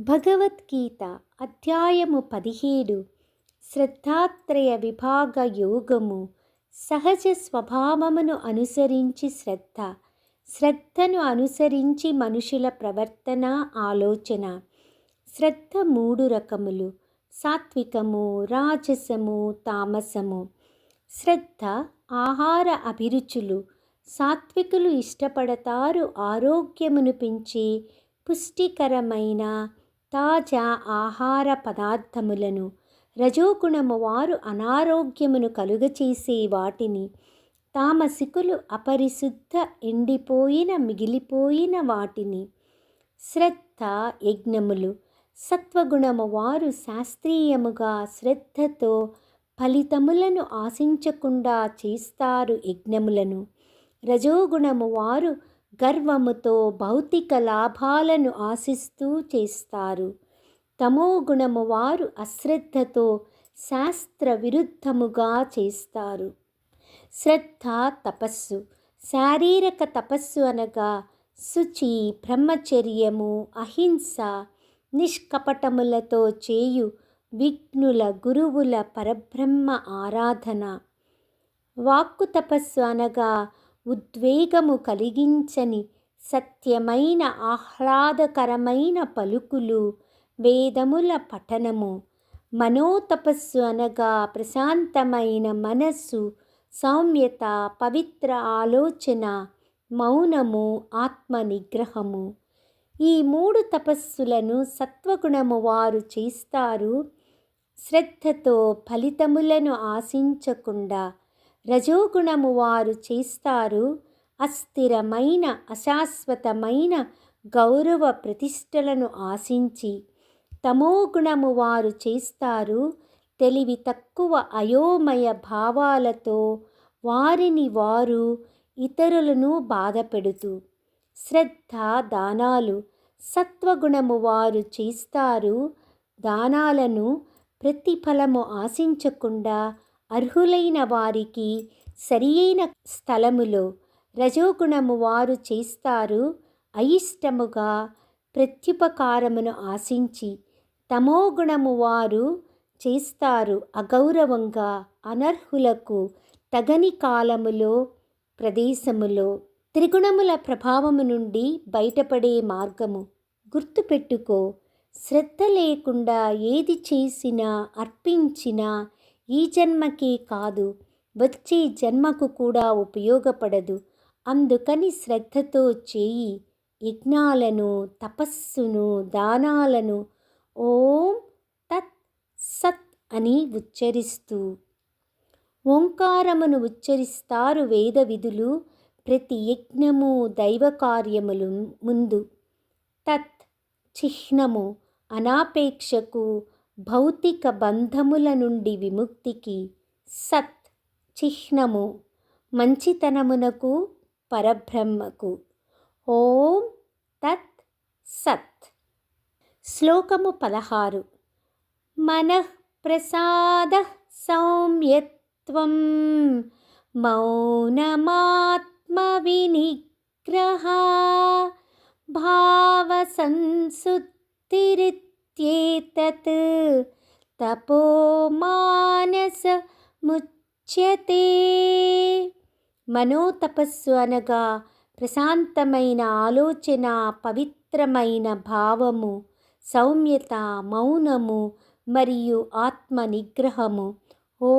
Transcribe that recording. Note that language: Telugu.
భగవద్గీత అధ్యాయము పదిహేడు. శ్రద్ధాత్రయ విభాగ యోగము సహజ స్వభావమును అనుసరించి శ్రద్ధ. శ్రద్ధను అనుసరించి మనుషుల ప్రవర్తన ఆలోచన. శ్రద్ధ మూడు రకములు. సాత్వికము రాజసము తామసము. శ్రద్ధ ఆహార అభిరుచులు. సాత్వికులు ఇష్టపడతారు ఆరోగ్యమును పెంచే పుష్టికరమైన తాజా ఆహార పదార్థములను రజోగుణము వారు అనారోగ్యమును కలుగచేసే వాటిని తామసికులు అపరిశుద్ధ ఎండిపోయిన మిగిలిపోయిన వాటిని శ్రద్ధ యజ్ఞములు సత్వగుణము వారు శాస్త్రీయముగా శ్రద్ధతో ఫలితములను ఆశించకుండా చేస్తారు యజ్ఞములను. రజోగుణము వారు గర్వముతో భౌతిక లాభాలను ఆశిస్తూ చేస్తారు. తమోగుణము వారు అశ్రద్ధతో శాస్త్ర విరుద్ధముగా చేస్తారు. శ్రద్ధ తపస్సు శారీరక తపస్సు అనగా శుచి బ్రహ్మచర్యము అహింస నిష్కపటములతో చేయు విఘ్నుల గురువుల పరబ్రహ్మ ఆరాధన. వాక్కు తపస్సు అనగా ఉద్వేగము కలిగించని సత్యమైన ఆహ్లాదకరమైన పలుకులు వేదముల పఠనము. మనోతపస్సు అనగా ప్రశాంతమైన మనస్సు సౌమ్యత పవిత్ర ఆలోచన మౌనము ఆత్మ నిగ్రహము ఈ మూడు తపస్సులను సత్వగుణము వారు చేస్తారు. శ్రద్ధతో ఫలితములను ఆశించకుండా రజోగుణము వారు చేస్తారు. అస్థిరమైన అశాశ్వతమైన గౌరవ ప్రతిష్టలను ఆశించి తమోగుణము వారు చేస్తారు. తెలివి తక్కువ అయోమయ భావాలతో వారిని వారు ఇతరులను బాధపెడుతూ శ్రద్ధ దానాలు సత్వగుణము వారు చేస్తారు. దానాలను ప్రతిఫలము ఆశించకుండా అర్హులైన వారికి సరియైన స్థలములో రజోగుణము వారు చేస్తారు. అయిష్టముగా ప్రత్యుపకారమును ఆశించి తమోగుణము వారు చేస్తారు. అగౌరవంగా అనర్హులకు తగని కాలములో ప్రదేశములో త్రిగుణముల ప్రభావము నుండి బయటపడే మార్గము. గుర్తుపెట్టుకో శ్రద్ధ లేకుండా ఏది చేసినా అర్పించినా ఈ జన్మకి కాదు వచ్చే జన్మకు కూడా ఉపయోగపడదు. అందుకని శ్రద్ధతో చేయి యజ్ఞాలను తపస్సును దానాలను ఓం తత్ సత్ అని ఉచ్చరిస్తూ. ఓంకారమును ఉచ్చరిస్తారు వేద విధులు ప్రతి యజ్ఞము దైవకార్యములు ముందు. తత్ చిహ్నము అనాపేక్షకు భౌతిక బంధముల నుండి విముక్తికి సత్ చిహ్నము మంచితనమునకు పరబ్రహ్మకు. ఓం తత్ సత్. శ్లోకము పదహారు. మనఃప్రసాద సౌమ్యత్వం మౌనమాత్మవినిగ్రహ భావసంసుత్తిరిత్యేతత్ తపోమానసముచ్యతే మనోతపస్సు అనగా ప్రశాంతమైన ఆలోచన పవిత్రమైన భావము సౌమ్యత మౌనము మరియు ఆత్మ నిగ్రహము ఓ